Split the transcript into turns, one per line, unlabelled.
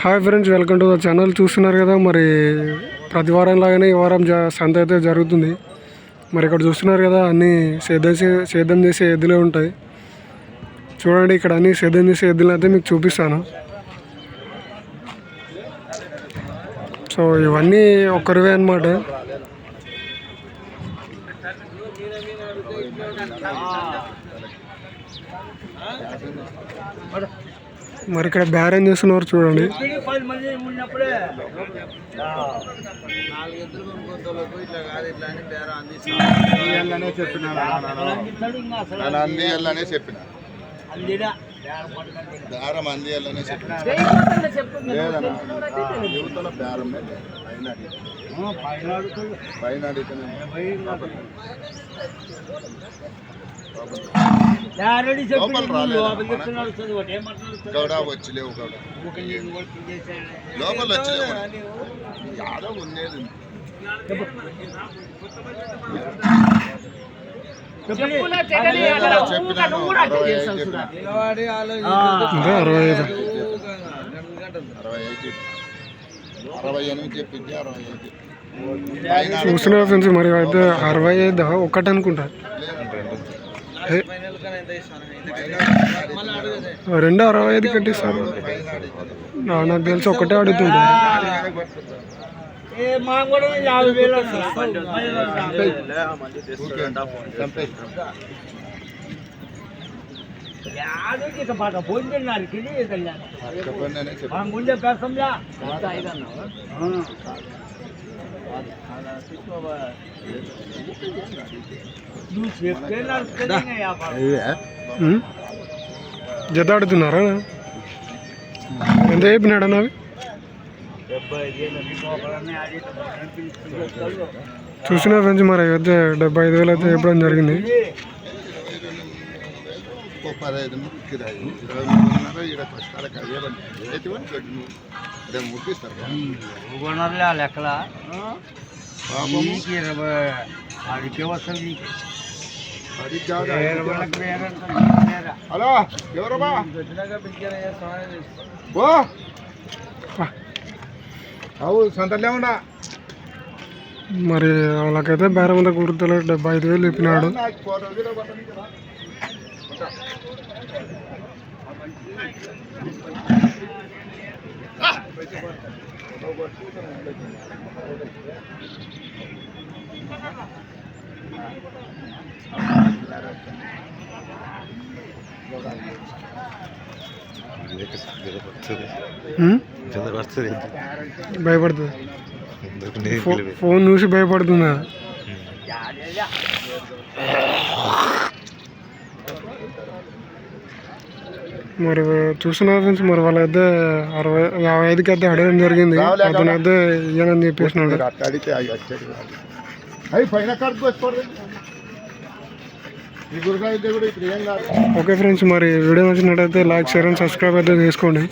Hi friends welcome to the channel. చూస్తున్నారు కదా మరి ప్రతి వారం లాగానే ఈ వారం జ సంత అయితే జరుగుతుంది. మరి ఇక్కడ చూస్తున్నారు కదా అన్నీ సేద్యం సేద్యం చేసే ఎద్దులే ఉంటాయి. చూడండి ఇక్కడ అన్ని సేద్యం చేసే ఎద్దులు అయితే మీకు చూపిస్తాను. సో ఇవన్నీ ఒక్కరివే అన్నమాట. మరి ఇక్కడ బేరం చేస్తున్నారు చూడండి.
అందియాలనే చెప్పిన. బేరం అందియాలనే చెప్పిన. లేదన్నా యువతల బేరం పైన
పైన
లోపల గౌడ వచ్చిలేవు గౌడ. లోపల యాదో ఉండేది అరవై ఎనిమిది చెప్పింది అరవై ఐదు.
ఫ్రెండ్స్ మరి అయితే అరవై ఐదు ఒకటి అనుకుంటా. ఏ, రెండు అరవై ఐదు కట్టిస్తారు నా- నాకు తెలిసి ఒకటే అడుగుతుంటా
ఏ మా కూడా యాభై వేలు వస్తుంది. యాదవ్ ఇక బాగా భోజనాలు తిని కళ్యాణ్
చెప్పండి అనే
జత ఆడుతున్నారా ఎంత చెప్పినాడు అవి?
డెబ్బై
చూసిన ఫ్రెండ్స్ మరి అయితే డెబ్బై ఐదు వేలు అయితే చెప్పడం జరిగింది.
ఇంకో పదహైదు మంది కిరాయి. ఇరవై మూడున్నర ఈడ కష్టాలకు అయ్యే పని. ఎటువంటి గడ్డి నువ్వు రేపు ముట్టిస్తారు
నువ్వు కొనరులే ఆ లెక్కల? ఇరవై వస్తుంది.
హలో ఎవరమ్మా ఓ అవు
మరి వాళ్ళకైతే బేరం అంతా గుర్తులేదు డెబ్బై ఐదు వేలు చెప్పినాడు. భయపడుతుంది. ఫోన్ చూసి భయపడుతుందా మరి చూస్తున్నారు ఫ్రెండ్స్ మరి వాళ్ళైతే అరవై యాభై ఐదుకి అయితే అడగడం జరిగింది. అతను అయితే ఇయ్యనని చెప్పేసినాడు. ఓకే ఫ్రెండ్స్ మరి వీడియో నచ్చినట్టయితే లైక్ షేర్ అండ్ సబ్స్క్రైబ్ అయితే చేసుకోండి.